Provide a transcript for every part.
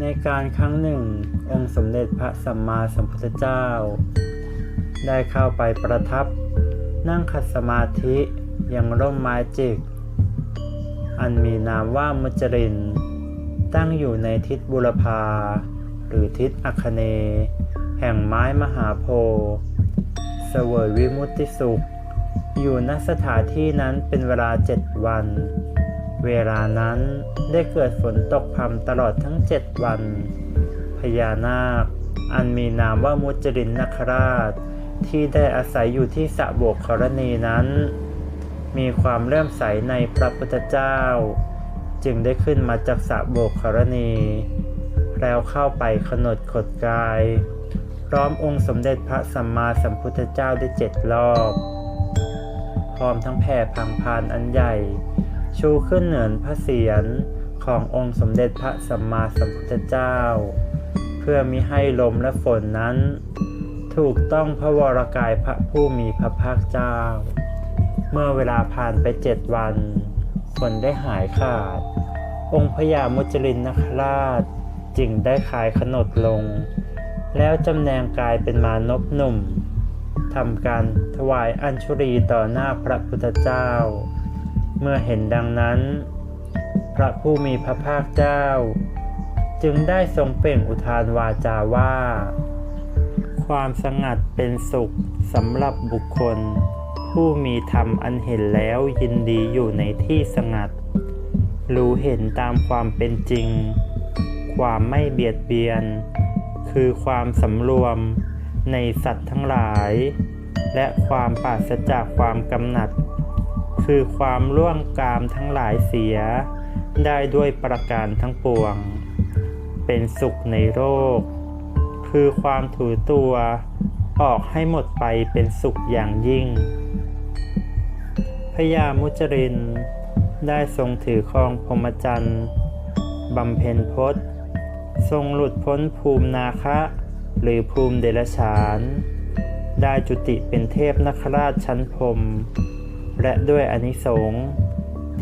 ในการครั้งหนึ่ง องค์สมเด็จพระสัมมาสัมพุทธเจ้า ได้เข้าไปประทับ นั่งขัดสมาธิยังร่มไม้จิก อันมีนามว่ามุจริน ตั้งอยู่ในทิศบุรพา หรือทิศอัคเน แห่งไม้มหาโพธิ์เสวยวิมุตติสุข อยู่ณสถานที่นั้นเป็นเวลาเจ็ดวัน เวลานั้นได้เกิดฝนตกพรำตลอดทั้งเจ็ดวัน พญานาค อันมีนามว่ามุจรินนคราช ที่ได้อาศัยอยู่ที่สระโบกขรณีนั้น มีความเลื่อมใสในพระพุทธเจ้า จึงได้ขึ้นมาจากสระโบกขรณี แล้วเข้าไปขนดขดกาย พร้อมองค์สมเด็จพระสัมมาสัมพุทธเจ้าได้เจ็ดรอบ พร้อมทั้งแผ่พังพานอันใหญ่ ชูขึ้นเหนือพระเศียรขององค์สมเด็จพระสัมมาสัมพุทธเจ้า เพื่อมิให้ลมและฝนนั้น ถูกต้องพระวรกายพระผู้มีพระภาคเจ้า เมื่อเวลาผ่านไปเจ็ดวันฝนได้หายขาด องค์พญามุจลินนคราชจึงได้คลายขนดลง แล้วจำแนงกายเป็นมานพหนุ่มทำการถวายอัญชุรีต่อหน้าพระพุทธเจ้า เมื่อเห็นดังนั้น พระผู้มีพระภาคเจ้า จึงได้ทรงเปล่งอุทานวาจาว่า ความสงัดเป็นสุขสำหรับบุคคล ผู้มีธรรมอันเห็นแล้วยินดีอยู่ในที่สงัด รู้เห็นตามความเป็นจริง ความไม่เบียดเบียน คือความสำรวมในสัตว์ทั้งหลาย และความปราศจากความกำหนัด คือความล่วงกามทั้งหลายเสีย ได้ด้วยประการทั้งปวง เป็นสุขในโลกคือความถือตัวออกให้หมดไปเป็นสุขอย่างยิ่ง พญามุจรินได้ทรงถือครองพรมจรรย์บำเพ็ญพจน์ ทรงหลุดพ้นภูมินาคะ หรือภูมิเดรัจฉาน ได้จุติเป็นเทพนคราชชั้นพรม และด้วยอนิสงส์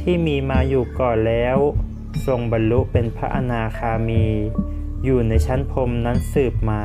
ที่มีมาอยู่ก่อนแล้ว ทรงบรรลุเป็นพระอนาคามี อยู่ในชั้นพรมนั้นสืบมา